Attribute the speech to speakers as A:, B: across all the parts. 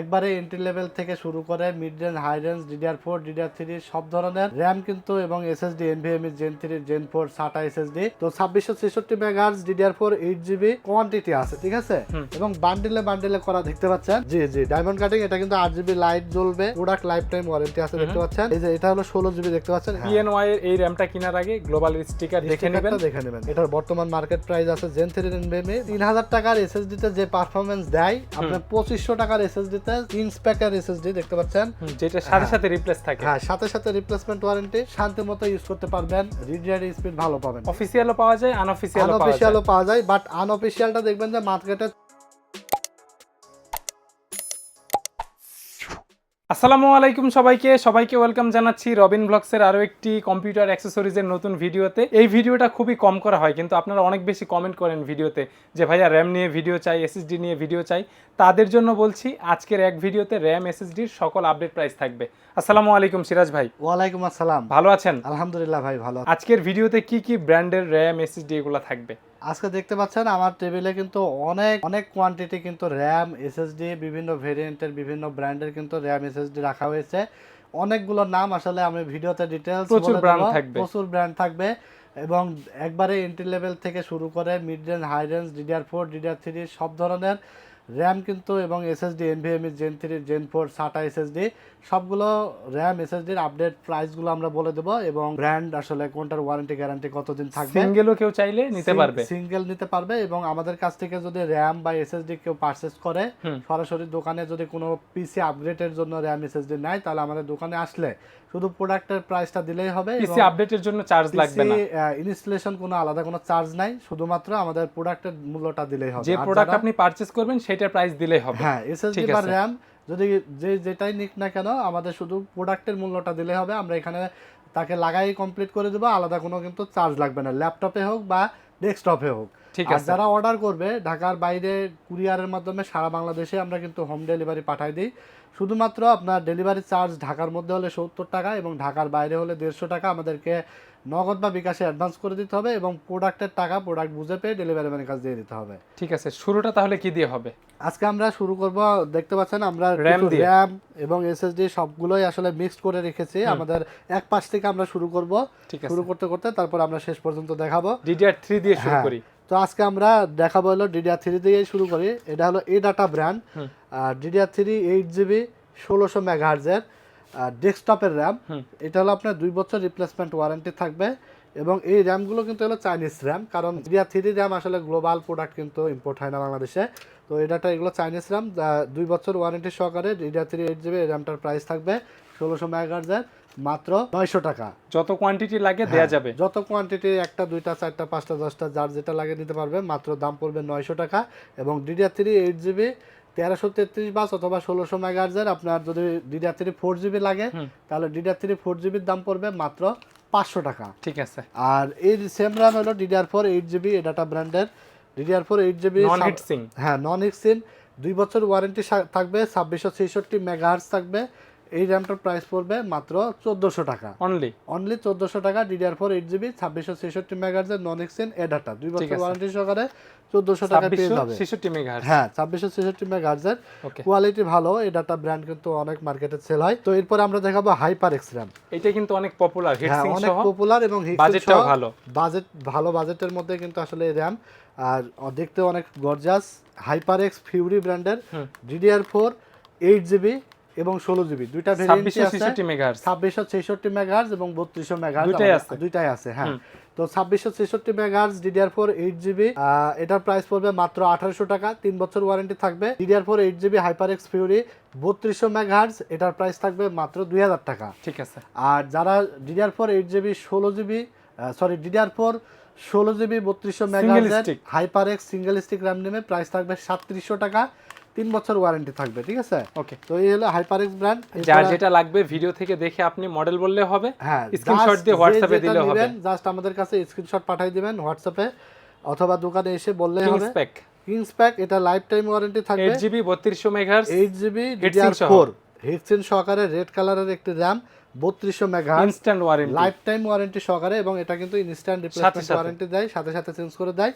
A: একবারে entry level থেকে শুরু করে mid range high range DDR four DDR three সব ধরনের র্যাম কিন্তু এবং SSD NVMe gen three gen four SATA SSD তো ছাব্বিশশো ছেষট্টি megahertz DDR four eight GB quantity আছে ঠিক আছে? এবং বান্ডেলে বান্ডেলে করা দেখতে পাচ্ছেন? জি জি ডায়মন্ড কাটিং এটা কিন্তু আট জিবি লাইট জ্বলবে প্রোডাক্ট লাইফ টাইম ওয়ারেন্টি আছে দেখতে পাচ্ছেন? এই যে এটা হলো ষোলো জিবি দেখতে পাচ্ছেন? হ্যাঁ।
B: পিএনওয়াই এর এই র্যামটা কেনার আগে গ্লোবাল স্টিকার দেখে নেবেন।
A: দেখে নেবেন। এটার বর্তমান মার্কেট প্রাইস আছে জেন থ্রি এনভিএমই তিন হাজার টাকার এসএসডি তে যে পারফরমেন্স দেয় আপনার পঁচিশশো টাকার এসএসডি তে তিন এসএসডি দেখতে পাচ্ছেন?
B: যেটা সাথে সাথে রিপ্লেস থাকে।
A: হ্যাঁ সাথে সাথে রিপ্লেসমেন্ট ওয়ারেন্টি শান্তি মতো ইউজ করতে পারবেন রিডিয়ার স্পিড ভালো পাবেন।
B: অফিসিয়ালও পাওয়া যায় আনঅফিসিয়ালও পাওয়া যায়।
A: পাওয়া যায় বাট আনঅফিসিয়ালটা দেখবেন যে মার্কেটে
B: আসসালামু আলাইকুম সবাইকে। সবাইকে ওয়েলকাম জানাচ্ছি রবিন ব্লগসের আরও একটি কম্পিউটার অ্যাক্সেসরিজের নতুন ভিডিওতে। এই ভিডিওটা খুবই কম করা হয় কিন্তু আপনারা অনেক বেশি কমেন্ট করেন ভিডিওতে যে ভাইয়া র্যাম নিয়ে ভিডিও চাই এসএসডি নিয়ে ভিডিও চাই। তাদের জন্য বলছি আজকের এক ভিডিওতে র্যাম এসএসডির সকল আপডেট প্রাইস থাকবে। আসসালামু আলাইকুম সিরাজ ভাই।
A: ওয়ালাইকুম আসসালাম।
B: ভালো আছেন?
A: আলহামদুলিল্লাহ ভাই ভালো
B: আজকের ভিডিওতে কি কি ব্র্যান্ডের র্যাম এসএসডি এগুলো থাকবে?
A: আজকে দেখতে পাচ্ছেন আমার টেবিলে কিন্তু অনেক অনেক কোয়ান্টিটি কিন্তু র্যাম এসএসডি বিভিন্ন ভেরিয়েন্টের বিভিন্ন ব্র্যান্ডের কিন্তু র্যাম এসএসডি রাখা হয়েছে অনেকগুলো নাম আসলে আমি ভিডিওতে ডিটেলস
B: প্রচুর ব্র্যান্ড থাকবে।
A: প্রচুর ব্র্যান্ড থাকবে এবং একবারে এন্ট্রি লেভেল থেকে শুরু করে mid range high range DDR four DDR three সব ধরনের র্যাম কিন্তু এবং SSD NVMe gen three gen four SATA SSD সবগুলো র্যাম এসএসডির আপডেট প্রাইসগুলো আমরা বলে দেবো এবং ব্র্যান্ড আসলে কোনটার ওয়ারেন্টি গ্যারান্টি কতদিন থাকবে?
B: সিঙ্গেলও কেউ চাইলে নিতে পারবে।
A: সিঙ্গেল নিতে পারবে এবং আমাদের কাছ থেকে যদি র্যাম বা এসএসডি কেউ পারচেজ করে সরাসরি দোকানে যদি কোনো পিসি আপগ্রেডের জন্য র্যাম এসএসডি নেয় তাহলে আমাদের দোকানে আসলে শুধু প্রোডাক্টের প্রাইসটা দিলেই হবে
B: পিসি আপডেটের জন্য চার্জ লাগবে না।
A: ইনস্টলেশন কোনো আলাদা কোনো চার্জ নাই শুধুমাত্র আমাদের প্রোডাক্টের মূল্যটা দিলেই হবে।
B: যে প্রোডাক্ট আপনি পারচেজ করবেন সেটার প্রাইস দিলেই হবে।
A: হ্যাঁ এসএসডি বা। র্যাম যদি যে যেটাই নিক না কেন আমাদের শুধু প্রোডাক্টের মূল্যটা দিলে হবে। আমরা এখানে তাকে লাগাই কমপ্লিট করে দেবো আলাদা কোনো কিন্তু চার্জ লাগবে না। ল্যাপটপে হোক বা ডেস্কটপে হোক।
B: ঠিক আছে।
A: যারা অর্ডার করবে ঢাকার বাইরে কুরিয়ারের মাধ্যমে সারা বাংলাদেশে আমরা কিন্তু হোম ডেলিভারি পাঠাই দিই। শুধুমাত্র আপনার ডেলিভারি চার্জ ঢাকার মধ্যে হলে সত্তর টাকা এবং ঢাকার বাইরে হলে দেড়শো টাকা আমাদেরকে নগদ বা বিকাশে অ্যাডভান্স করে দিতে হবে এবং প্রোডাক্টের টাকা প্রোডাক্ট বুঝে পেয়ে ডেলিভারি ম্যানের কাছে দিয়ে দিতে হবে।
B: ঠিক আছে শুরুটা তাহলে কি দিয়ে হবে?
A: আজকে আমরা শুরু করব দেখতে পাচ্ছেন আমরা র্যাম এবং এসএসডি সবগুলোই আসলে মিক্সড করে রেখেছি। আমাদের এক পাশ থেকে আমরা শুরু করব। শুরু করতে করতে তারপর আমরা শেষ পর্যন্ত দেখাবো।
B: ডিডিআর থ্রি দিয়ে শুরু
A: হ্যাঁ।
B: করি।
A: তো আজকে আমরা দেখাবো হলো ডিডিআর থ্রি দিয়ে শুরু করি। এটা হলো ADATA brand. DDR three eight GB ষোলোশো মেগাহার্জের ডেস্কটপের র্যাম এটা হলো আপনার দুই বছর রিপ্লেসমেন্ট ওয়ারেন্টি থাকবে। এবং এই র্যামগুলো কিন্তু হলো চাইনিজ র্যাম কারণ ডিডিআর থ্রি র্যাম আসলে গ্লোবাল প্রোডাক্ট কিন্তু ইম্পোর্ট হয় না বাংলাদেশে। তো এই ডাটা এগুলো চাইনিজ র্যাম দুই বছর ওয়ারেন্টি সহকারে ডিডিআর থ্রি এইট জিবি র্যামটার প্রাইস থাকবে ষোলোশো মেগাহার্জের মাত্র নয়শো টাকা।
B: যত কোয়ান্টিটি লাগে দেয়া যাবে।
A: হ্যাঁ, যত কোয়ান্টিটি একটা দুইটা চারটা পাঁচটা দশটা যার যেটা লাগে নিতে পারবে মাত্র দাম পড়বে নয়শো টাকা। এবং ডিডিআর থ্রি এইট জিবি তেরোশো তেত্রিশ বাস অথবা ষোলোশো মেগাহার্জের আপনার যদি ডিডিআর থ্রি ফোর জিবি লাগে তাহলে ডিডিআর থ্রি ফোর জিবির দাম পড়বে মাত্র পাঁচশো টাকা।
B: ঠিক আছে।
A: আর এই সেম র্যাম হলো DDR four eight GB data ব্র্যান্ডের DDR four eight GB
B: non heat
A: হ্যাঁ নন এক্সিন দুই বছর ওয়ারেন্টি থাকবে ছাব্বিশশো ছেষট্টি মেগাহার্জ থাকবে। এই র্যামটার প্রাইস পড়বে মাত্র চোদ্দোশো টাকা।
B: অনলি
A: অনলি চোদ্দশো টাকা ডিডিআর ফোর এইট জিবি ছাব্বিশশো ছেষট্টি মেগাহার্জের নন এক্সচেঞ্জ এ ডাটা দুই বছর ওয়ারেন্টি সহকারে চোদ্দশো টাকা পেয়ে যাবে।
B: ছেষট্টি মেগাহার্জ
A: হ্যাঁ ছাব্বিশশো ছেষট্টি মেগাহার্জের কোয়ালিটি ভালো এই ডাটা ব্র্যান্ড কিন্তু অনেক মার্কেটে সেল হয়। তো এরপর আমরা দেখাবো হাইপার এক্স র্যাম
B: এটা কিন্তু অনেক পপুলার
A: হ্যাঁ অনেক পপুলার এবং
B: বাজেটটাও ভালো।
A: বাজেট ভালো বাজেটের মধ্যে কিন্তু আসলে র্যাম আর দেখতে অনেক গর্জাস হাইপার এক্স ফিউরি ব্র্যান্ডের ডিডিআর ফোর এইট জিবি এবং ষোলো জিবি। দুইটা
B: ছাব্বিশশো ছেষট্টি মেগাহার্জ
A: মেগাহার্জ এবং বত্রিশশো মেগাহার্জ
B: দুইটাই আছে।
A: হ্যাঁ। তো ছাব্বিশশো ছেষট্টি megahertz DDR four eight GB এটার প্রাইস পড়বে মাত্র আঠারোশো টাকা তিন বছর ওয়ারেন্টি থাকবে। DDR four eight GB HyperX Fury বত্রিশশো মেগাহার্জ এটার প্রাইস থাকবে মাত্র দুই হাজার টাকা।
B: ঠিক আছে।
A: আর যারা ডিডিআর ফোর এইট জিবি ষোলো জিবি সরি ডিডিআর ফোর ষোলো জিবি বত্রিশশো
B: stick।
A: HyperX single stick RAM নেমে প্রাইস থাকবে সাতত্রিশশো টাকা। তিন বছর ওয়ারেন্টি থাকবে ঠিক আছে?
B: ওকে
A: তো এই হলো হাইপার এক্স ব্র্যান্ড
B: যার যেটা লাগবে ভিডিও থেকে দেখে আপনি মডেল বললে হবে
A: হ্যাঁ
B: স্ক্রিনশট দিয়ে হোয়াটসঅ্যাপে দিলে হবে।
A: জাস্ট আমাদের কাছে স্ক্রিনশট পাঠিয়ে দিবেন হোয়াটসঅ্যাপে অথবা দোকানে এসে বললেই
B: কিংস
A: হবে।
B: প্যাক
A: কিংস প্যাক এটা লাইফ টাইম ওয়ারেন্টি থাকবে।
B: এইট জিবি বত্রিশশো megahertz
A: eight GB
B: Heatsink
A: DDR
B: সহ।
A: ফোর সহকারে রেড কালারের একটি র্যাম বত্রিশশো mega
B: instant warranty
A: lifetime warranty সহকারে এবং এটা কিন্তু ইনস্ট্যান্ট রিপ্লেসমেন্ট ওয়ারেন্টি দেয় সাথে সাথে চেঞ্জ করে দেয়।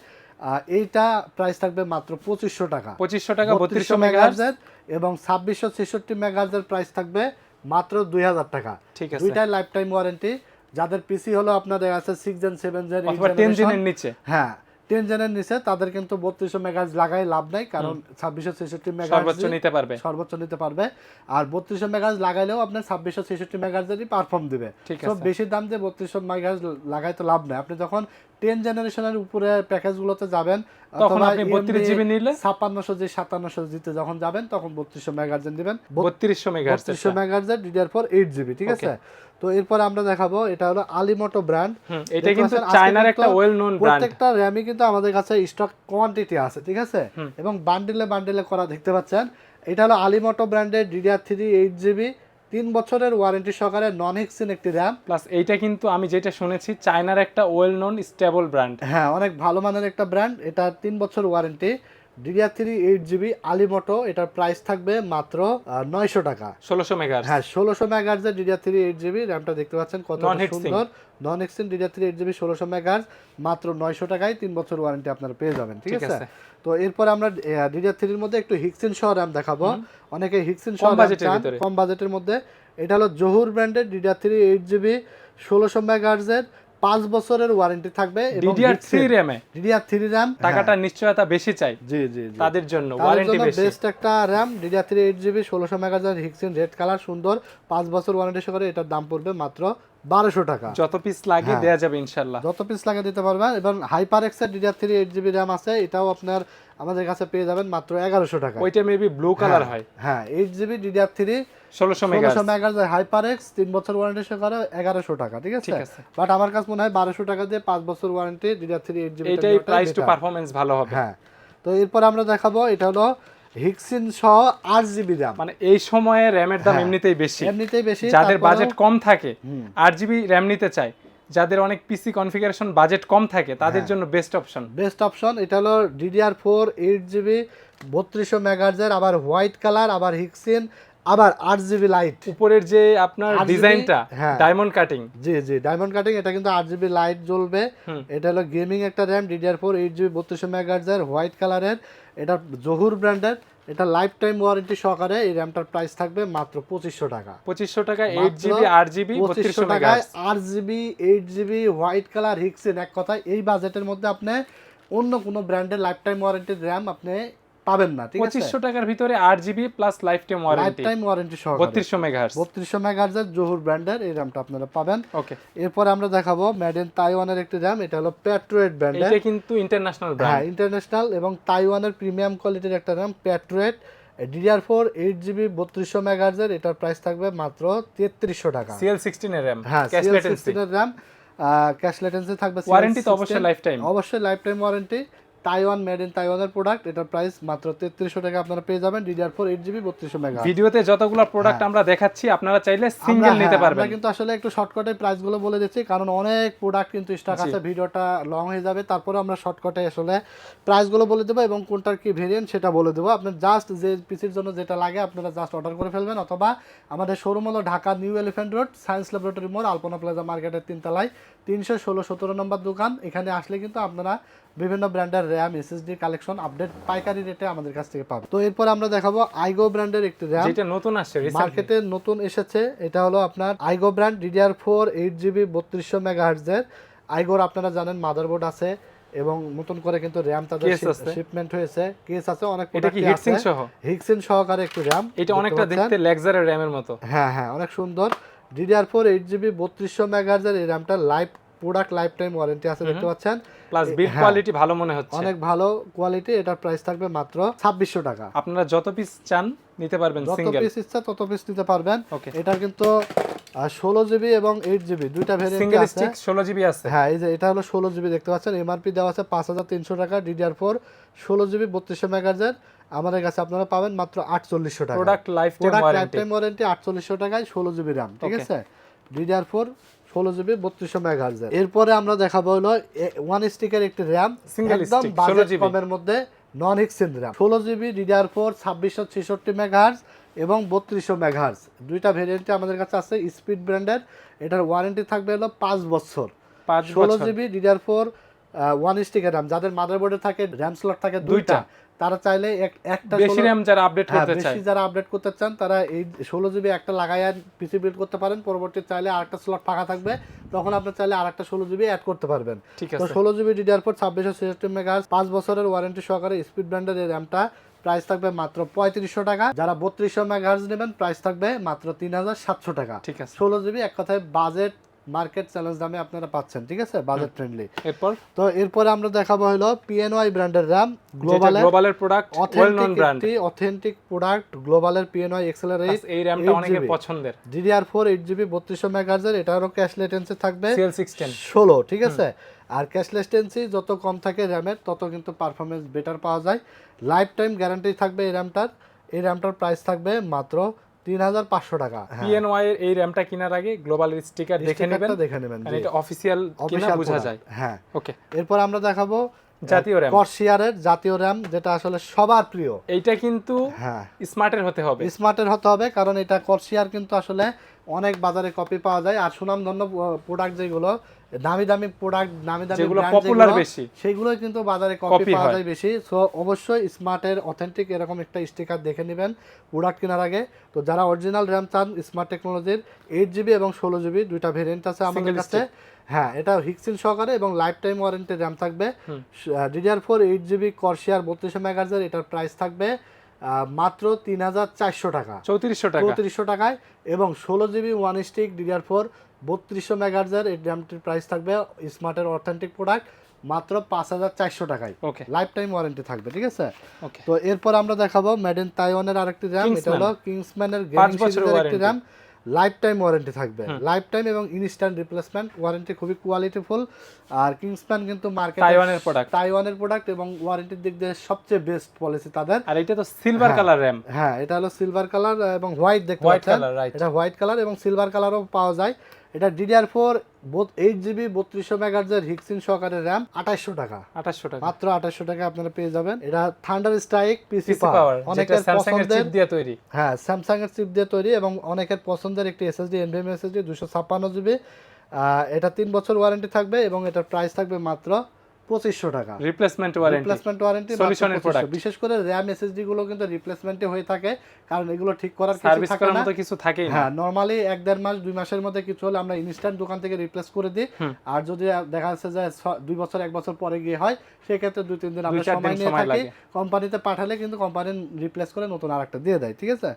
A: এইটা প্রাইস থাকবে মাত্র পঁচিশশো টাকা।
B: পঁচিশশো টাকা বত্রিশশো মেগাহার্জ
A: মেগাহার্জের এবং ছাব্বিশশো ছেষট্টি মেগাহার্জের প্রাইস থাকবে মাত্র দুই হাজার টাকা।
B: ঠিক আছে।
A: দুইটাই লাইফ টাইম ওয়ারেন্টি যাদের পিসি হলো আপনাদের আছে six gen seven gen
B: ten জেনের নিচে।
A: হ্যাঁ টেন জেনের নিচে তাদের কিন্তু বত্রিশশো মেগাহার্জ লাগাই লাভ নাই কারণ ছাব্বিশশো ছেষট্টি
B: সর্বোচ্চ
A: মেগাহার্জ
B: নিতে পারবে।
A: সর্বোচ্চ নিতে পারবে। আর বত্রিশশো মেগাহার্জ লাগাইলেও আপনার ছাব্বিশশো ছেষট্টি মেগাহার্জেরই পারফর্ম দিবে। তো
B: আছে।
A: বেশি দাম দিয়ে বত্রিশশো মেগাহার্জ লাগাই তো লাভ নাই। আপনি যখন টেন জেনারেশনের উপরে প্যাকেজগুলোতে যাবেন
B: তখন আপনি 32 GB নিলে?
A: ছাপ্পান্নশো জি সাতান্নশো জিতে যখন যাবেন তখন বত্রিশশো দিবেন।
B: বত্রিশশো মেগাহার্জ
A: বত্রিশশো ডিডিআর ফোর এইট জিবি ঠিক আছে? তো এরপর আমরা দেখাবো এটা হলো আলিমোটো ব্র্যান্ড
B: এটা কিন্তু চায়নার একটা ওয়েল নোন ব্র্যান্ড
A: প্রত্যেকটা র্যামই কিন্তু আমাদের কাছে স্টক কোয়ান্টিটি আছে ঠিক আছে? এবং বান্ডিলে বান্ডিলে করা দেখতে পাচ্ছেন এটা হলো আলিমোটো ব্র্যান্ডের ডিডিআর থ্রি এইট জিবি তিন বছরের ওয়ারেন্টি সহকারে নন হেক্সিন একটি র্যাম
B: প্লাস এইটা কিন্তু আমি যেটা শুনেছি চায়নার একটা ওয়েল নন স্টেবল ব্র্যান্ড
A: হ্যাঁ অনেক ভালো মানের একটা ব্র্যান্ড এটা তিন বছর warranty DDR three eight GB আলিমোটো এটার প্রাইস থাকবে মাত্র নয়শো টাকা।
B: ষোলোশো মেগাহার্জ
A: হ্যাঁ ষোলোশো মেগাহার্জের ডিডিআর থ্রি এইট জিবি র্যামটা দেখতে পাচ্ছেন কত সুন্দর। নন এক্সটেন ডিডিআর থ্রি এইট জিবি ষোলোশো মেগাহার্জ মাত্র নয়শো টাকায় তিন বছর ওয়ারেন্টি আপনারা পেয়ে যাবেন ঠিক আছে। তো এরপর আমরা ডিডিআর থ্রির মধ্যে একটু হিক্সিন সহ র্যাম দেখাবো। অনেকে হিক্সিন সহ। কম বাজেটের মধ্যে। এটা হলো জহুর ব্র্যান্ডের ডিডিআর থ্রি এইট জিবি ষোলোশো মেগাহার্জের পাঁচ বছরের ওয়ারেন্টি থাকবে
B: ডিডিআর থ্রি র্যামে
A: ডিডিআর থ্রি র্যাম
B: টাকাটা নিশ্চয়তা বেশি চাই।
A: জি জি
B: তাদের জন্য ওয়ারেন্টি বেশি।
A: বেস্ট একটা RAM DDR three eight GB ষোলোশো মেগাহার্জের হিক্সিন রেড কালার সুন্দর। পাঁচ বছর ওয়ারেন্টি সহকারে এটার দাম পড়বে মাত্র বারোশো টাকা।
B: যত পিস লাগে
A: হ্যাঁ।
B: দেয়া যাবে ইনশাল্লাহ
A: যত পিস লাগে দিতে পারবেন। এবং হাইপার এক্সের DDR three eight GB RAM আছে এটাও আপনার আমাদের কাছে পেয়ে যাবেন মাত্র এগারোশো টাকা
B: ওইটা মেবি ব্লু কালার হয়।
A: হ্যাঁ। এইট জিবি ডিডিআর থ্রি
B: ষোলোশো
A: ষোলোশো
B: মেগাহার্জ
A: হাইপার এক্স তিন বছর ওয়ারেন্টি সহকারে এগারোশো টাকা ঠিক আছে? বাট আমার কাছে মনে হয় বারোশো টাকা দিয়ে পাঁচ বছর warranty DDR three eight GB
B: এইটাই প্রাইস টু পারফরমেন্স ভালো হবে।
A: হ্যাঁ। তো এরপর আমরা দেখাবো এটা হলো হিক্সিন সহ আট জিবি র্যাম
B: মানে এই সময়ে র্যামের দাম
A: হ্যাঁ।
B: এমনিতেই বেশি।
A: এমনিতেই বেশি
B: যাদের বাজেট কম থাকে আট জিবি র্যাম নিতে চায় যাদের অনেক পিসি কনফিগারেশন বাজেট কম থাকে তাদের
A: হ্যাঁ।
B: জন্য বেস্ট অপশন
A: বেস্ট অপশন এটা হলো ডিডিআর ফোর এইট জিবি বত্রিশশো মেগাহার্জের আবার হোয়াইট কালার আবার হিক্সিন আবার আট জিবি লাইট
B: উপরের যে আপনার ডিজাইনটা
A: হ্যাঁ।
B: ডায়মন্ড কাটিং
A: জি জি ডায়মন্ড কাটিং এটা কিন্তু আট জিবি লাইট জ্বলবে। এটা হলো গেমিং একটা RAM DDR four eight GB বত্রিশশো মেগাহার্জের হোয়াইট কালারের এটা জহুর ব্র্যান্ডের এটা লাইফ টাইম ওয়ারেন্টি সহকারে এই র্যামটার প্রাইস থাকবে মাত্র পঁচিশশো টাকা।
B: পঁচিশশো টাকা এইট জিবি আট জিবি
A: পঁচিশশো টাকায় আট GB eight GB white colour heatsink এক কথায়। এই বাজেটের মধ্যে আপনি অন্য কোনো ব্র্যান্ডের লাইফ টাইম ওয়ারেন্টির র্যাম আপনি পাবেন না ঠিক আছে?
B: পঁচিশশো টাকার ভিতরে আট GB plus lifetime warranty
A: lifetime warranty সহ
B: বত্রিশশো মেগাহার্জ
A: বত্রিশশো মেগাহার্জের জহুর ব্র্যান্ডের এই র্যামটা আপনারা পাবেন।
B: ওকে
A: এরপর আমরা দেখাবো মেড ইন তাইওয়ানের একটি র্যাম এটা হলো প্যাট্রোয়েট ব্র্যান্ডের
B: এটা কিন্তু ইন্টারন্যাশনাল ব্র্যান্ড হ্যাঁ
A: ইন্টারন্যাশনাল এবং তাইওয়ানের প্রিমিয়াম কোয়ালিটির একটা RAM Patriot DDR four eight GB বত্রিশশো মেগাহার্জের এটার প্রাইস থাকবে মাত্র তেত্রিশশো টাকা।
B: সিএল সিক্সটিনের র্যাম
A: হ্যাঁ
B: ক্যাশ
A: সিএল সিক্সটিনের র্যাম ক্যাশ লেটেন্সি থাকবে
B: ওয়ারেন্টি তো অবশ্যই লাইফ টাইম
A: অবশ্যই lifetime warranty Taiwan made in তাইওয়ানের প্রোডাক্ট এটার প্রাইস মাত্র তেত্রিশশো টাকা আপনারা পেয়ে যাবেন। ডিডিআর ফোর এইট জিবি বত্রিশশো মেগা।
B: ভিডিওতে যতগুলো প্রোডাক্ট আমরা দেখাচ্ছি আপনারা চাইলে সিঙ্গেল
A: হ্যাঁ,
B: নিতে
A: হ্যাঁ,
B: পারবেন।
A: আমরা কিন্তু আসলে একটু শর্টকাটে প্রাইসগুলো বলে দিচ্ছি কারণ অনেক প্রোডাক্ট কিন্তু স্টক আছে ভিডিওটা লং হয়ে যাবে তারপরে আমরা শর্টকাটে আসলে প্রাইসগুলো বলে দেবো এবং কোনটার কি ভেরিয়েন্ট সেটা বলে দেবো। আপনার জাস্ট যে পিসির জন্য যেটা লাগে আপনারা জাস্ট অর্ডার করে ফেলবেন অথবা আমাদের শোরুম হলো Dhaka new Elephant Road science laboratory মোড় আলপনা প্লাজা মার্কেটের তিনতলায় তিনশো ষোলো সতেরো নম্বর দোকান। এখানে আসলে কিন্তু আপনারা বিভিন্ন ব্র্যান্ডের র্যাম এসএসডি কালেকশন আপডেট পাইকারি রেটে আমাদের কাছ থেকে পাবেন তো এরপর আমরা দেখাবো আইগো ব্র্যান্ডের একটি র্যাম।
B: যেটা নতুন আসছে
A: মার্কেটে নতুন এসেছে এটা হলো আপনার Aigo brand DDR four eight GB বত্রিশশো মেগাহার্জের আইগোর আপনারা জানেন মাদারবোর্ড আছে এবং নতুন করে কিন্তু র্যাম তাদের শিপমেন্ট হয়েছে। কেস আছে অনেক
B: এটা কি
A: product-ই
B: হিটসিং
A: আছে।
B: সহ?
A: হিক্সিন সহকারে একটু র্যাম
B: এটা অনেকটা দেখতে লেক্সারের র্যামের মতো।
A: হ্যাঁ হ্যাঁ অনেক সুন্দর। ডিডিআর ফোর এইট জিবি বত্রিশশো মেগাহার্জের এই র্যামটা life product life time warranty আছে দেখতে পাচ্ছেন?
B: Plus build. কোয়ালিটি ভালো মনে হচ্ছে।
A: অনেক ভালো কোয়ালিটি এটার প্রাইস থাকবে মাত্র ছাব্বিশশো টাকা।
B: আপনারা যত পিস চান নিতে পারবেন
A: যত
B: সিঙ্গেল
A: পিস ইচ্ছা তত পিস নিতে পারবেন। এটা কিন্তু ষোলো জিবি এবং এইট জিবি দুইটা ভেরিয়েন্ট
B: সিঙ্গেল
A: আছে।
B: স্টিক ষোলো জিবি আছে।
A: হ্যাঁ এই যে এটা হলো ষোলো জিবি দেখতে পাচ্ছেন? এমআরপি দেওয়া আছে পাঁচ হাজার তিনশো টাকা ডিডিআর ফোর ষোলো জিবি বত্রিশশো মেগাহার্জের আমাদের কাছে আপনারা পাবেন মাত্র আটচল্লিশশো টাকা।
B: প্রোডাক্ট লাইফ টাইম ওয়ারেন্টি
A: আটচল্লিশশো টাকায় ষোলো জিবি র্যাম ঠিক. আছে? ডিডিআর ফোর ষোলো জিবি বত্রিশশো মেগাহার্জের এরপরে আমরা দেখাবো হলো ওয়ান স্টিকের একটি র্যাম একদম বাজেট কমের মধ্যে নন হিক্সিন র্যাম ষোলো জিবি ডিডিআর ফোর ছাব্বিশশো ছেষট্টি মেগাহার্জ এবং বত্রিশশো মেগাহার্জ দুইটা ভেরিয়েন্টে আমাদের কাছে আছে স্পিড ব্র্যান্ডের এটার ওয়ারেন্টি থাকবে হলো পাঁচ বছর। ষোলো জিবি ডিডিআর ফোর ওয়ান স্টিকের র্যাম যাদের মাদারবোর্ডে থাকে র্যাম স্লট থাকে দুইটা। তারা চাইলে একটা
B: বেশি র্যাম যারা আপডেট
A: হ্যাঁ,
B: করতে চায়।
A: বেশি যারা আপডেট করতে চান তারা এই ষোলো জিবি একটা লাগাইয়া পিসি বিল্ড করতে পারেন। পরবর্তী চাইলে আরেকটা স্লট ফাঁকা থাকবে। তখন আপনি চাইলে আরেকটা ষোলো জিবি অ্যাড করতে পারবেন।
B: ঠিক
A: তো
B: আছে।
A: ষোলো জিবি ডিডিআর পর ছাব্বিশশো ছেষট্টি মেগাহার্জ পাঁচ বছরের ওয়ারেন্টি সহকারে স্পিড ব্র্যান্ডের এই র্যামটা প্রাইস থাকবে মাত্র পঁয়ত্রিশশো টাকা। যারা বত্রিশশো মেগাহার্জ নেবেন প্রাইস থাকবে মাত্র তিন হাজার সাতশো টাকা।
B: ঠিক আছে।
A: ষোলো জিবি এক কথায় বাজেট মার্কেট চ্যালেঞ্জ দামে আপনারা পাচ্ছেন ঠিক আছে? বাজেট ফ্রেন্ডলি
B: এরপর?
A: তো এরপরে আমরা দেখাবো হলো পিএনওয়াই ব্র্যান্ডের র্যাম
B: গ্লোবালের
A: গ্লোবালের
B: product well non
A: authentic
B: brand
A: authentic product গ্লোবালের PNY accelerate
B: এই র্যামটা অনেকের পছন্দের।
A: ডিডিআর ফোর এইট জিবি বত্রিশশো মেগাহার্জের এটারও ক্যাশ লেটেন্সি থাকবে
B: সিএল সিক্সটিন
A: ষোলো ঠিক আছে? আর ক্যাশ লেটেন্সি যত কম থাকে র্যামের তত কিন্তু পারফরমেন্স বেটার পাওয়া যায়। লাইফ টাইম গ্যারান্টি থাকবে এই র্যামটার এই র্যামটার প্রাইস থাকবে মাত্র তিন হাজার পাঁচশো টাকা। হ্যাঁ।
B: পিএনওয়াই এর এই র্যামটা কেনার আগে গ্লোবাল স্টিকার দেখে নেবেন
A: দেখে নেবেন
B: এটা অফিসিয়াল কিনা বোঝা যায়।
A: হ্যাঁ।
B: ওকে
A: এরপর আমরা দেখাবো
B: জাতীয় RAM।
A: কর্সিয়ারের জাতীয় র্যাম যেটা আসলে সবার প্রিয়।
B: এইটা কিন্তু
A: হ্যাঁ।
B: স্মার্টের হতে হবে।
A: স্মার্টের হতে হবে কারণ এটা কর্সিয়ার কিন্তু আসলে অনেক বাজারে কপি পাওয়া যায়। আর সুনামধন্য প্রোডাক্ট যেগুলো দামি দামি প্রোডাক্ট দামি দামি
B: যেগুলো
A: যেগুলো,
B: বেশি।
A: সেগুলো কিন্তু বাজারে কপি পাওয়া। যায় বেশি। সো অবশ্যই স্মার্টের অথেন্টিক এরকম একটা স্টিকার দেখে নেবেন প্রোডাক্ট কেনার আগে। তো যারা অরিজিনাল র্যাম চান স্মার্ট টেকনোলজির এইট জিবি এবং ষোলো জিবি দুইটা ভেরিয়েন্ট আছে আমাদের কাছে। হ্যাঁ এটা হিক্সিল সহকারে এবং লাইফ টাইম ওয়ারেন্টি র্যাম থাকবে DDR four eight GB Corsair বত্রিশশো মেগাহার্জের এটার প্রাইস থাকবে মাত্র তিন হাজার চারশো টাকা।
B: চৌত্রিশশো টাকা।
A: চৌত্রিশশো টাকায় এবং ষোলো GB one stick DDR four বত্রিশশো মেগাহার্জের এই র্যামটির প্রাইস থাকবে স্মার্টের অথেন্টিক প্রোডাক্ট মাত্র পাঁচ হাজার চারশো টাকায়।
B: ওকে।
A: লাইফ টাইম ওয়ারেন্টি থাকবে ঠিক আছে? তো এরপর আমরা দেখাবো মেড ইন তাইওয়ানের আরেকটি র্যাম এটা। হলো কিংসম্যানের গেমিং সিরিজের একটি র্যাম লাইফ টাইম ওয়ারেন্টি থাকবে। লাইফ টাইম এবং ইনস্ট্যান্ট রিপ্লেসমেন্ট ওয়ারেন্টি খুবই কোয়ালিটিফুল আর কিংসম্যান কিন্তু মার্কেট
B: তাইওয়ানের প্রোডাক্ট
A: তাইওয়ানের প্রোডাক্ট এবং ওয়ারেন্টির দিক দিয়ে সবচেয়ে বেস্ট পলিসি তাদের।
B: আর এটা তো সিলভার। কালার র্যাম
A: হ্যাঁ এটা হলো সিলভার কালার এবং হোয়াইট দেখতে পাচ্ছেন। এটা হোয়াইট কালার এবং সিলভার কালারও পাওয়া যায়। এটা ডিডিআর ফোর এইট জিবি বত্রিশশো মেগাহার্জের হিক্সিন সহকারে র্যাম আঠাশশো টাকা।
B: আঠাশশো টাকা।
A: মাত্র আঠাশশো টাকা আপনারা পেয়ে যাবেন। এটা থান্ডার স্ট্রাইক পিসি
B: পাওয়ার
A: অনেকের পছন্দের
B: চিপ দিয়ে তৈরি।
A: হ্যাঁ স্যামসাং এর চিপ দিয়ে তৈরি এবং অনেকের পছন্দের একটি এসএসডি এনভিএম এসএসডি দুশো ছাপ্পান্ন জিবি এটা তিন বছর ওয়ারেন্টি থাকবে এবং এটার প্রাইস থাকবে মাত্র পঁচিশশো টাকা।
B: রিপ্লেসমেন্ট ওয়ারেন্টি
A: রিপ্লেসমেন্ট ওয়ারেন্টি বিশেষ করে র্যাম এসএসডি গুলো কিন্তু রিপ্লেসমেন্টে হয়ে থাকে কারণ এগুলো ঠিক করার
B: সার্ভিস করার মতো কিছু থাকেই না।
A: হ্যাঁ নরমালি এক দেড় মাস দুই মাসের মধ্যে কিছু হলে আমরা ইনস্ট্যান্ট দোকান থেকে রিপ্লেস করে দিই। আর যদি দেখা যাচ্ছে যে দুই বছর এক বছর পরে গিয়ে হয় সেক্ষেত্রে দুই তিন দিন আমরা সময় নিয়ে থাকি। কোম্পানিতে পাঠালে কিন্তু কোম্পানি রিপ্লেস করে নতুন আরেকটা দিয়ে দেয় ঠিক আছে?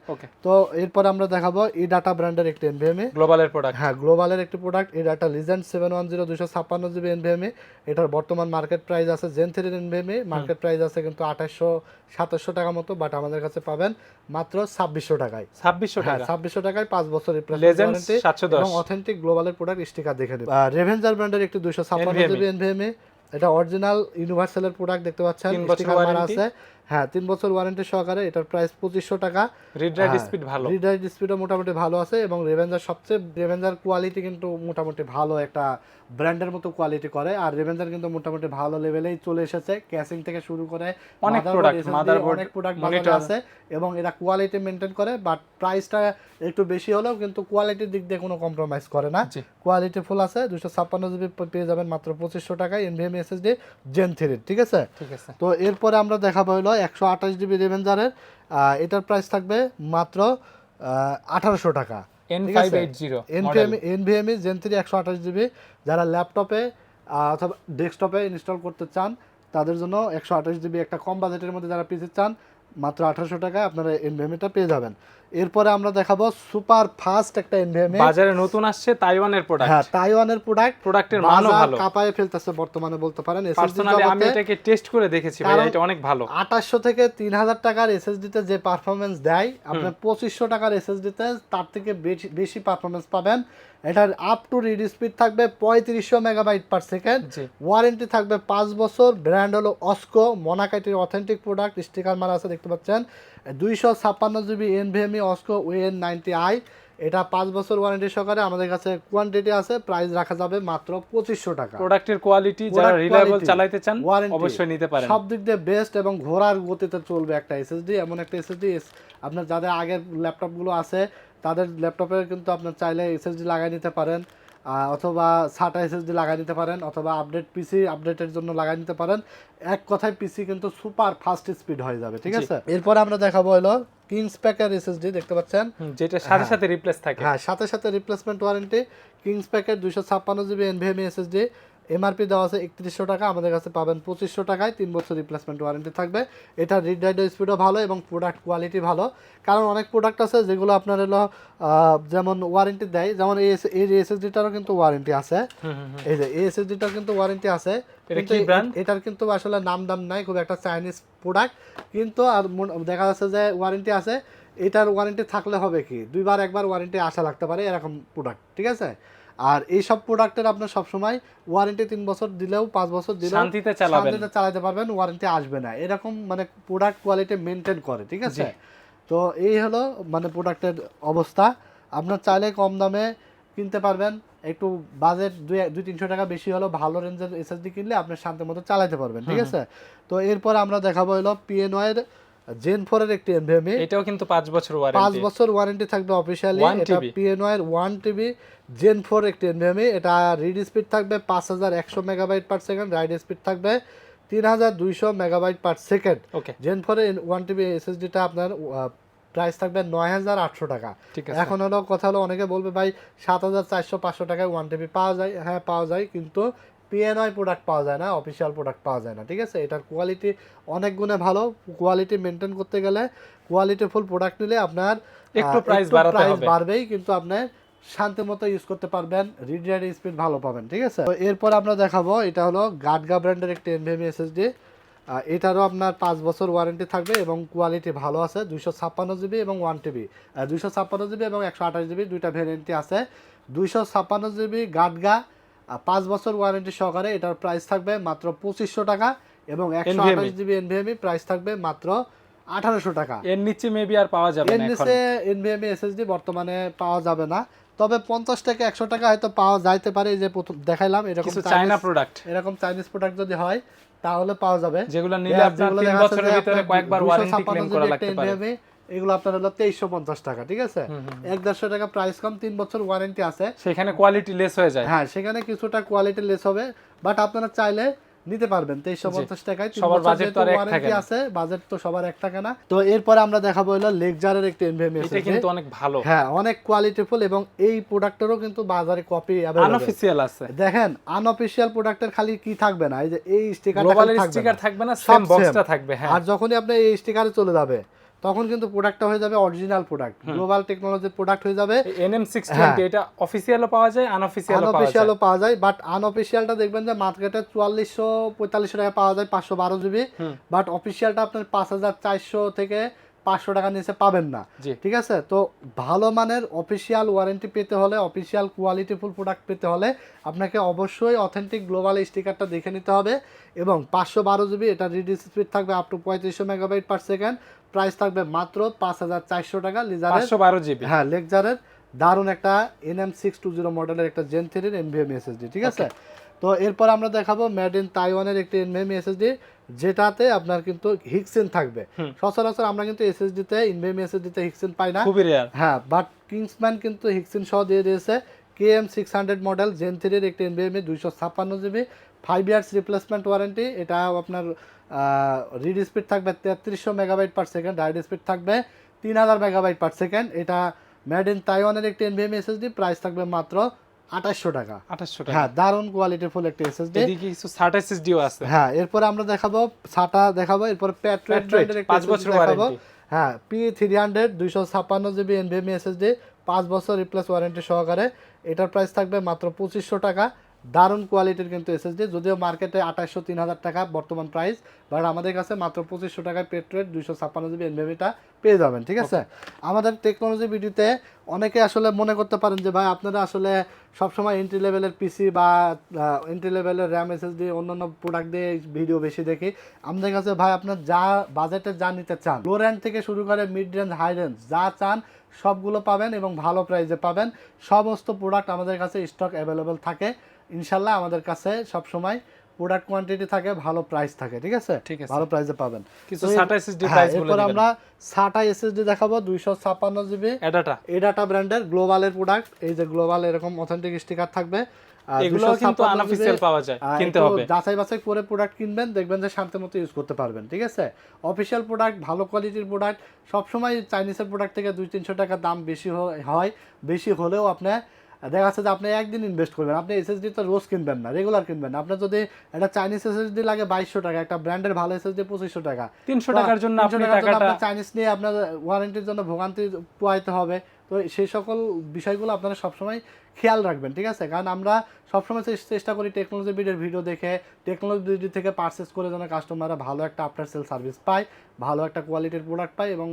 A: তো এরপর আমরা দেখাবো ই ডাটা ব্র্যান্ডের একটি এনভিএমএ
B: গ্লোবালের প্রোডাক্ট
A: হ্যাঁ গ্লোবালের একটি প্রোডাক্ট এই data legend seven one zero দুশো ছাপ্পান্ন জিবি এনভিএমএ এটার বর্তমান মার্কেট প্রাইস আছে জেন থ্রির এনভিএমএ মার্কেট প্রাইস আছে কিন্তু আঠাশশো সাতাশশো টাকা মতো বাট আমাদের কাছে পাবেন মাত্র ছাব্বিশশো টাকায়।
B: ছাব্বিশশো
A: হ্যাঁ
B: টাকা।
A: ছাব্বিশশো টাকায় পাঁচ বছর
B: Legends 710
A: এবং অথেন্টিক গ্লোবালের প্রোডাক্ট স্টিকার দেখে নেবেন রেভেঞ্জার ব্র্যান্ডের একটি দুশো ছাপ্পান্ন জিবি এনভিএমে এটা অরিজিনাল ইউনিভার্সালের প্রোডাক্ট দেখতে পাচ্ছেন। স্টিকার মারা আছে। হ্যাঁ তিন বছর ওয়ারেন্টি সহকারে এটার প্রাইস পঁচিশশো টাকা।
B: রিড রাইট
A: হ্যাঁ,
B: স্পিড ভালো।
A: রিডাইট স্পিডও মোটামুটি ভালো আছে এবং রেভেঞ্জার সবচেয়ে রেভেঞ্জার কোয়ালিটি কিন্তু মোটামুটি ভালো একটা ব্র্যান্ডের মতো কোয়ালিটি করে। আর রেভেঞ্জার কিন্তু মোটামুটি ভালো লেভেলেই চলে এসেছে ক্যাসিং থেকে শুরু করে
B: অনেক product,
A: অনেক প্রোডাক্ট। আছে এবং এরা কোয়ালিটি মেনটেন করে বাট প্রাইসটা একটু বেশি হলেও কিন্তু কোয়ালিটির দিক দিয়ে কোনো কম্প্রোমাইজ করে না। কোয়ালিটি ফুল আছে দুশো ছাপ্পান্ন জিবি পেয়ে যাবেন মাত্র পঁচিশশো টাকায় এনভিএম এসএসডি জেন থ্রি ঠিক আছে?
B: ঠিক আছে।
A: তো এরপরে আমরা দেখাবো হলো একশো আঠাশ জিবি রেভেঞ্জারের এটার প্রাইস থাকবে মাত্র আঠারোশো টাকা। এনভিএমই জেন থ্রি একশো আঠাশ জিবি যারা ল্যাপটপে অথবা ডেস্কটপে ইনস্টল করতে চান তাদের জন্য একশো আঠাশ জিবি একটা কম বাজেটের মধ্যে যারা পিসি চান মাত্র আঠারোশো টাকায় আপনারা এনভিএমটা পেয়ে যাবেন। এরপরে আমরা দেখাবো সুপার ফাস্ট একটা এনভিএমএ।
B: বাজারে নতুন আসছে তাইওয়ানের প্রোডাক্ট
A: হ্যাঁ তাইওয়ানের প্রোডাক্ট
B: প্রোডাক্টের মানও ভালো।
A: কাপায় ফেলতেছে বর্তমানে বলতে পারেন। SSD
B: পার্সোনালি আমি এটাকে টেস্ট করে দেখেছি ভাই এটা অনেক ভালো।
A: আঠাশশো থেকে তিন হাজার টাকার এসএসডিতে যে পারফরমেন্স দেয় আপনার পঁচিশশো টাকার এসএসডিতে তার থেকে বেশি পারফরমেন্স পাবেন। এটার আপ টু রিড স্পিড থাকবে পঁয়ত্রিশশো মেগাবাইট পার সেকেন্ড
B: জি।
A: ওয়ারেন্টি থাকবে পাঁচ বছর। ব্র্যান্ড হলো অস্কো মোনাকাইটির অথেন্টিক প্রোডাক্ট স্টিকার মারা আছে দেখতে পাচ্ছেন। দুইশো ছাপ্পান্ন GB NVMe Oscoo ON ninety I এটা পাঁচ বছর ওয়ারেন্টি সহকারে আমাদের কাছে কোয়ান্টিটি আছে প্রাইস রাখা যাবে মাত্র পঁচিশশো টাকা।
B: প্রোডাক্টের কোয়ালিটি যারা রিলায়েবল চালাইতে চান
A: warranty,
B: অবশ্যই নিতে পারেন।
A: সব দিক দিয়ে বেস্ট এবং ঘোড়ার গতিতে চলবে একটা এসএসডি এমন একটা এসএসডি আপনার যাদের আগের ল্যাপটপগুলো আছে তাদের ল্যাপটপে কিন্তু আপনার চাইলে এসএসডি লাগাই নিতে পারেন। অথবা সাটা এসএসডি লাগাই নিতে পারেন অথবা আপডেট পিসি আপডেটের জন্য লাগাই নিতে পারেন। এক কথায় পিসি কিন্তু সুপার ফাস্ট স্পিড হয়ে যাবে ঠিক আছে? এরপর আমরা দেখাবো হলো কিংস প্যাকের এসএসডি দেখতে পাচ্ছেন?
B: যেটা সাথে সাথে রিপ্লেস থাকে।
A: হ্যাঁ সাথে সাথে রিপ্লেসমেন্ট ওয়ারেন্টি কিংস প্যাকের দুশো ছাপ্পান্ন জিবি এনভিএমই এসএসডি এমআরপি দেওয়া আছে একত্রিশশো টাকা আমাদের কাছে পাবেন পঁচিশশো টাকায়। তিন বছর রিপ্লেসমেন্ট ওয়ারেন্টি থাকবে। এটা রিড রাইড স্পিডও ভালো এবং প্রোডাক্ট কোয়ালিটি ভালো। কারণ অনেক প্রোডাক্ট আছে যেগুলো আপনার হলো যেমন ওয়ারেন্টি দেয় যেমন এই এই এসএসডিটারও কিন্তু ওয়ারেন্টি আছে। এই যে এই এসএসডিটার কিন্তু ওয়ারেন্টি আছে? এটার কিন্তু আসলে নাম দাম নাই খুব একটা চাইনিজ প্রোডাক্ট কিন্তু আর দেখা যাচ্ছে যে ওয়ারেন্টি আছে। এটার ওয়ারেন্টি থাকলে হবে কি? দুইবার একবার ওয়ারেন্টি আসা লাগতে পারে এরকম প্রোডাক্ট ঠিক আছে? আর এই সব প্রোডাক্টের আপনার সবসময় ওয়ারেন্টি তিন বছর দিলেও পাঁচ বছর দিলেও
B: শান্তিতে চালাবেন।
A: শান্তিতে চালাতে পারবেন ওয়ারেন্টি আসবে না। এরকম মানে প্রোডাক্ট কোয়ালিটি মেনটেন করে ঠিক আছে? তো এই হলো মানে প্রোডাক্টের অবস্থা। আপনার চাইলে কম দামে কিনতে পারবেন। একটু বাজেট দুই তিনশো টাকা বেশি হলো ভালো রেঞ্জের এসএসডি কিনলে আপনি শান্তি মতো চালাতে পারবেন ঠিক আছে? তো এরপর আমরা দেখাবো হলো পিএনও জেন ফোরের একটি এনভিএমই
B: এটাও কিন্তু পাঁচ বছর
A: পাঁচ
B: ওয়ারেন্টি
A: বছর ওয়ারেন্টি থাকবে অফিসিয়ালি এটা
B: TB
A: পিএনও এর ওয়ান টিবি জেন ফোর একটি এনভিএমই এটা রিড স্পিড থাকবে পাঁচ হাজার একশো megabyte per second write speed থাকবে তিন হাজার দুইশো megabyte per second
B: okay
A: gen ফোরে ওয়ান টিবি এসএসডিটা আপনার প্রাইস থাকবে নয় হাজার আটশো টাকা।
B: ঠিক আছে।
A: এখন হলো কথা হলো অনেকে বলবে ভাই সাত হাজার চারশো পাঁচশো টাকায় ওয়ান টিবি পাওয়া যায়। হ্যাঁ পাওয়া যায় কিন্তু পিএনআই প্রোডাক্ট পাওয়া যায় না অফিসিয়াল প্রোডাক্ট পাওয়া যায় না ঠিক আছে? এটার কোয়ালিটি অনেক গুণে ভালো। কোয়ালিটি মেনটেন করতে গেলে কোয়ালিটি ফুল প্রোডাক্ট নিলে আপনার
B: একটু হবে।
A: বাড়বেই কিন্তু আপনি শান্তি মতো ইউজ করতে পারবেন রিড রাইড স্পিড ভালো পাবেন ঠিক আছে? তো এরপর আমরা দেখাবো এটা হলো গার্ডগা ব্র্যান্ডের একটি এনভিএমি এসএসডি এটারও আপনার পাঁচ বছর ওয়ারেন্টি থাকবে এবং কোয়ালিটি ভালো আছে দুইশো ছাপ্পান্ন জিবি এবং ওয়ান টিবি দুইশো ছাপ্পান্ন জিবি এবং একশো আঠাশ জিবি দুইটা ভ্যারিয়েন্টই আছে। দুইশো ছাপ্পান্ন জিবি গাটগা পাঁচ বছর ওয়ারেন্টি সহকারে এটার প্রাইস থাকবে মাত্র পঁচিশশো টাকা এবং একশো আঠাশ জিবি এনভিএমই প্রাইস থাকবে মাত্র আঠারোশো টাকা।
B: এর নিচে মেবি আর পাওয়া যাবে
A: এর
B: না
A: নিচে এনভিএমই এসএসডি বর্তমানে পাওয়া যাবে না। তবে পঞ্চাশ থেকে একশো টাকা হয়তো পাওয়া যাইতে পারে যে প্রথম দেখাইলাম এরকম
B: চায়না প্রোডাক্ট
A: এরকম চাইনিজ প্রোডাক্ট যদি হয় তাহলে পাওয়া যাবে।
B: যেগুলো নিলে আপনার তিন বছরের ভিতরে কয়েকবার ওয়ারেন্টি ক্লেম করা লাগতে পারে।
A: এগুলো আপনার হলো তেইশশো পঞ্চাশ টাকা ঠিক আছে। এক দেড়শো টাকা প্রাইস কম তিন বছর ওয়ারেন্টি আছে।
B: সেখানে কোয়ালিটি লেস হয়ে যায়।
A: হ্যাঁ সেখানে কিছুটা কোয়ালিটি লেস হবে বাট আপনারা চাইলে নিতে পারবেন তেইশশো পঞ্চাশ টাকায়।
B: সবার budget তো
A: ওয়ারেন্টি আছে বাজেট তো সবার এক টাকা না। তো এরপরে আমরা দেখাবো হলো লেকজারের একটি
B: এটা কিন্তু অনেক ভালো।
A: হ্যাঁ অনেক কোয়ালিটিফুল এবং এই প্রোডাক্টেরও কিন্তু বাজারে কপি
B: আছে।
A: দেখেন আনঅফিসিয়াল প্রোডাক্টের খালি কি থাকবে না? এই যে এই স্টিকারটা থাকবে
B: স্টিকার থাকবে না সেম বক্সটা থাকবে হ্যাঁ।
A: আর যখনই আপনি এই স্টিকারে চলে যাবে তখন কিন্তু প্রোডাক্টটা হয়ে যাবে অরিজিনাল প্রোডাক্ট গ্লোবাল টেকনোলজির প্রোডাক্ট হয়ে যাবে।
B: এনএম সিক্স
A: হ্যাঁ।
B: এটা অফিসিয়ালও পাওয়া যায় আনঅফিসিয়াল পাওয়া যায়।
A: আনঅফিসিয়ালও পাওয়া যায় বাট আনঅফিসিয়ালটা দেখবেন যে মার্কেটে চুয়াল্লিশশো পঁয়তাল্লিশশো টাকা পাওয়া যায় পাঁচশো বারো জিবি। বাট অফিসিয়ালটা আপনার পাঁচ হাজার চারশো থেকে পাঁচশো টাকা নিচে পাবেন না। ঠিক আছে? তো ভালো মানের অফিসিয়াল ওয়ারেন্টি পেতে হলে অফিসিয়াল কোয়ালিটিফুল প্রোডাক্ট পেতে হলে আপনাকে অবশ্যই অথেন্টিক গ্লোবাল স্টিকারটা দেখে নিতে হবে এবং পাঁচশো বারো জিবি এটা রিড স্পিড থাকবে আপ টু পঁয়ত্রিশশো মেগাবাইট পার সেকেন্ড প্রাইস থাকবে মাত্র পাঁচ হাজার চারশো টাকা। লিজারের
B: বারো জিবি
A: হ্যাঁ লেকজারের দারুণ একটা N M six two zero মডেলের একটা জেন থ্রির এনভিএম এসএসডি ঠিক আছে? তো এরপর আমরা দেখাবো মেড ইন তাইওয়ানের একটি এনভিএম এসএসডি যেটাতে আপনার কিন্তু হিক্সেন থাকবে। সচরাচর আমরা কিন্তু এসএসডিতে ইনভিএম এসএসডিতে হিক্সেন পাই না।
B: খুবই রেয়ার
A: হ্যাঁ বাট কিংসম্যান কিন্তু হিক্সিন সহ দিয়ে দিয়েছে। K M six hundred model gen থ্রির একটি এনভিএমই দুইশো ছাপ্পান্ন GB five years replacement warranty এটা আপনার রিড স্পিড থাকবে তেত্রিশশো megabyte per second write speed থাকবে তিন হাজার মেগাবাইট পার সেকেন্ড এটা মেড ইন তাইওয়ানের একটি এনভিএম এসএসডি প্রাইস থাকবে মাত্র আঠাশশো টাকা।
B: আঠাশশো টাকা।
A: হ্যাঁ দারুণ কোয়ালিটিফুল একটি এসএসডি
B: এদিকে কিছু সার্ট এসএসডিও আছে।
A: হ্যাঁ এরপরে আমরা দেখাবো সাটা দেখাবো এরপর প্যাট্রেট
B: Patriot, পাঁচ বছর
A: দেখাবো। হ্যাঁ পি থ্রি হান্ড্রেড দুইশো ছাপ্পান্ন জিবি এনভিএমই এসএসডি পাঁচ বছর রিপ্লেস ওয়ারেন্টি সহকারে। এটার প্রাইস থাকবে মাত্র পঁচিশশো টাকা। দারুণ কোয়ালিটির কিন্তু এসএসডি যদিও মার্কেটে আঠাশশো তিন হাজার টাকা বর্তমান প্রাইস বাট আমাদের কাছে মাত্র পঁচিশশো টাকায় পেট্রোল দুইশো ছাপ্পান্ন জিবি এনভিএমিটা পেয়ে যাবেন ঠিক আছে? আমাদের টেকনোলজি ভিডিওতে অনেকে আসলে মনে করতে পারেন যে ভাই আপনারা আসলে সবসময় এন্ট্রি লেভেলের পিসি বা এন্ট্রি লেভেলের র্যাম এসএসডি অন্যান্য প্রোডাক্ট দিয়ে ভিডিও বেশি দেখি। আমাদের কাছে ভাই আপনার যা বাজেটে যা নিতে চান লো র্যান্ড থেকে শুরু করে মিড রেঞ্জ হাই রেঞ্জ যা চান সবগুলো পাবেন এবং ভালো প্রাইসে পাবেন। সমস্ত প্রোডাক্ট আমাদের কাছে স্টক অ্যাভেলেবেল থাকে। ইনশাল্লাহ আমাদের কাছে সবসময় প্রোডাক্ট কোয়ান্টিটি থাকে ভালো প্রাইস থাকে ঠিক আছে?
B: ঠিক আছে।
A: ভালো প্রাইসে পাবেন।
B: কিছু SATA SSD
A: হ্যাঁ,
B: প্রাইস বলে
A: এরপর আমরা সাটা এসএসডি দেখাবো দুইশো ছাপ্পান্ন জিবি
B: এডাটা
A: এডাটা ব্র্যান্ডের গ্লোবালের প্রোডাক্ট এই যে গ্লোবাল এরকম অথেন্টিক স্টিকার থাকবে।
B: এগুলো কিন্তু
A: GB
B: আনঅফিসিয়াল পাওয়া যায় কিনতে হবে।
A: যাচাই বাছাই করে প্রোডাক্ট কিনবেন দেখবেন যে শান্তি মতো ইউজ করতে পারবেন ঠিক আছে? অফিসিয়াল প্রোডাক্ট ভালো কোয়ালিটির প্রোডাক্ট সবসময় চাইনিজের প্রোডাক্ট থেকে দুই তিনশো টাকা দাম বেশি হয়। বেশি হলেও আপনি দেখা যাচ্ছে যে আপনি একদিন ইনভেস্ট করবেন আপনি এসএসডি তো রোজ কিনবেন না রেগুলার কিনবেন না। আপনার যদি একটা চাইনিজ এসএসডি লাগে বাইশশো টাকা একটা ব্র্যান্ডের ভালো এসএসডি পঁচিশশো টাকা।
B: তিনশো টাকার জন্য আপনি
A: চাইনিজ নিয়ে আপনার ওয়ারেন্টির জন্য ভোগান্তি পোয়াইতে হবে। তো সেই সকল বিষয়গুলো আপনারা সবসময় খেয়াল রাখবেন ঠিক আছে? কারণ আমরা সবসময় চেষ্টা করি টেকনোলজি বিডের ভিডিও দেখে টেকনোলজি থেকে পারচেস করে যেন কাস্টমাররা ভালো একটা আফটার সেল সার্ভিস পায় ভালো একটা কোয়ালিটির প্রোডাক্ট পায় এবং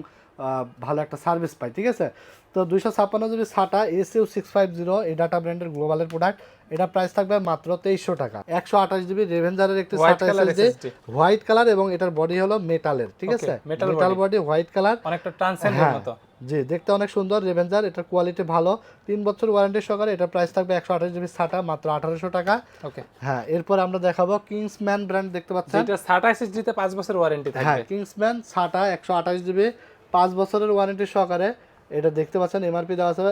A: ভালো একটা সার্ভিস পায় ঠিক আছে? তো দুইশো ছাপ্পান্ন GB SATA SU six five zero এই ডাটা ব্র্যান্ডের গ্লোবালের প্রোডাক্ট এটা প্রাইস থাকবে মাত্র তেইশশো টাকা। একশো আঠাশ জিবি রেভেঞ্জারের একটি সাটা এসএসডি হোয়াইট কালার এবং এটার বডি হলো মেটালের ঠিক আছে? মেটাল বডি হোয়াইট কালার
B: অনেকটা ট্রান্সেন্ডের
A: হ্যাঁ।
B: মতো।
A: জি দেখতে অনেক সুন্দর রেভেঞ্জার এটার কোয়ালিটি ভালো। তিন বছর ওয়ারেন্টি সহকারে এটা প্রাইস থাকবে একশো আঠাশ জিবি সাটা মাত্র আঠারোশো টাকা।
B: ওকে
A: হ্যাঁ এরপর আমরা দেখাবো কিংসম্যান ব্র্যান্ড দেখতে পাচ্ছেন।
B: এটা সাটা এসএসডি তে 5 বছর ওয়ারেন্টি
A: হ্যাঁ
B: থাকবে।
A: কিংসম্যান সাটা একশো আঠাশ জিবি পাঁচ বছরের ওয়ারেন্টি সহকারে। এটা দেখতে পাচ্ছেন এমআরপি দেওয়া আছে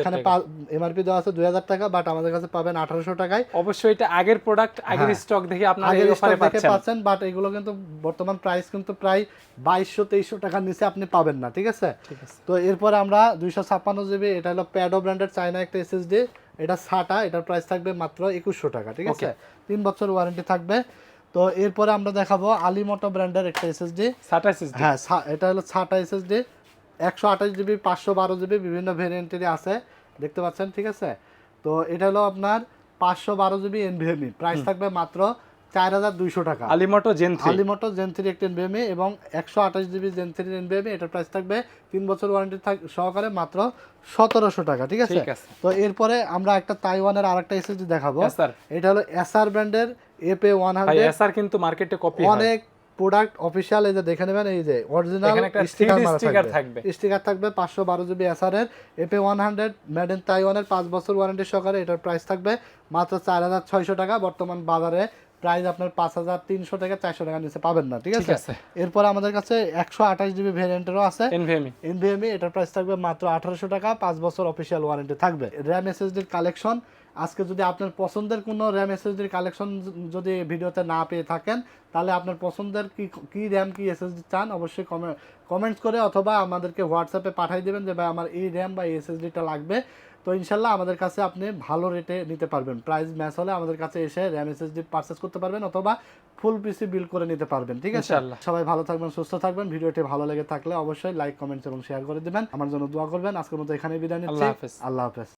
A: এখানে এমআরপি দেওয়া আছে দুই হাজার টাকা বাট আমাদের কাছে পাবেন আঠারোশো টাকায়।
B: অবশ্যই এটা আগের প্রোডাক্ট আগের
A: হ্যাঁ।
B: স্টক দেখে আপনারা
A: আগের stock দেখে
B: পাচ্ছেন।
A: বাট এগুলো কিন্তু বর্তমান প্রাইস কিন্তু প্রায় বাইশশো তেইশশো টাকার নিচে আপনি পাবেন না ঠিক আছে? তো এরপরে আমরা দুইশো ছাপ্পান্ন জিবি এটা হলো প্যাডো ব্র্যান্ডের চাইনা একটা এসএসডি এটা সাটা এটার প্রাইস থাকবে মাত্র একুশশো টাকা ঠিক আছে? তিন বছর ওয়ারেন্টি থাকবে। তো এরপরে আমরা দেখাবো আলিমোটো ব্র্যান্ডের একটা এসএসডি
B: সাটা এসএসডি
A: হ্যাঁ এটা হলো সাটা এসএসডি একশো আঠাশ জিবি পাঁচশো বারো জিবি বিভিন্ন ভেরিয়েন্টেরই আছে। দেখতে পাচ্ছেন ঠিক আছে? তো এটা হলো আপনার পাঁচশো বারো জিবি এনভিএমই প্রাইস থাকবে মাত্র চার হাজার দুইশো টাকা।
B: আলিমোটো জেন 3
A: আলিমোটো জেন থ্রি একটি এনবিএমই এবং একশো আঠাশ জিবি জেন থ্রি এনবিএমই এটার প্রাইস থাকবে তিন বছর ওয়ারেন্টি থাক সহকারে মাত্র সতেরোশো টাকা ঠিক আছে? তো এরপরে আমরা একটা তাইওয়ানের আরেকটা এসএসডি দেখাবো। এটা হলো এসআর ব্র্যান্ডের এপে ওয়ান হান্ড্রেড
B: এসআর কিন্তু মার্কেটে কপি
A: অনেক প্রোডাক্ট অফিসিয়াল এই যে দেখে নেবেন এই যে অরিজিনাল স্টিকার থাকবে। স্টিকার থাকবে পাঁচশো বারো জিবি এসআর এর এপে ওয়ান হান্ড্রেড মেড ইন তাইওয়ানের পাঁচ বছর ওয়ারেন্টি সহকারে এটার প্রাইস থাকবে মাত্র চার হাজার ছয়শো টাকা। বর্তমান বাজারে প্রাইস আপনার পাঁচ হাজার তিনশো টাকা চারশো টাকার নিচে পাবেন না ঠিক
B: আছে?
A: এরপর আমাদের কাছে একশো আঠাশ জিবি ভ্যারিয়েন্টেরও আছে।
B: এনভিএমই
A: এনভিএমই এটার প্রাইস থাকবে মাত্র আঠারোশো টাকা পাঁচ বছর অফিসিয়াল ওয়ারেন্টি থাকবে। র্যাম এসএসডির কালেকশন আজকে যদি আপনার পছন্দের কোনো র্যাম এসএসডির কালেকশন যদি ভিডিওতে না পেয়ে থাকেন তাহলে আপনার পছন্দের কি কি র্যাম কি এসএসডি চান অবশ্যই কমেন্টস করে অথবা আমাদেরকে হোয়াটসঅ্যাপে পাঠিয়ে দেবেন যে ভাই আমার এই র্যাম বা এই এসএসডিটা লাগবে। তো ইনশাল্লাহ আমাদের কাছে আপনি ভালো রেটে নিতে পারবেন। প্রাইস ম্যাচ হলে আমাদের কাছে এসে র্যাম এসএসডি পারচেস করতে পারবেন অথবা ফুল পিসি বিল করে নিতে পারবেন। ঠিক আছে?
B: ইনশাআল্লাহ।
A: সবাই ভালো থাকবেন সুস্থ থাকবেন। ভিডিওটি ভালো লেগে থাকলে অবশ্যই লাইক কমেন্টস এবং শেয়ার করে দিবেন। আমার জন্য দোয়া করবেন। আজকের মতো এখানে বিদায় নিচ্ছি।
B: আল্লাহ হাফেজ।
A: আল্লাহ হাফেজ।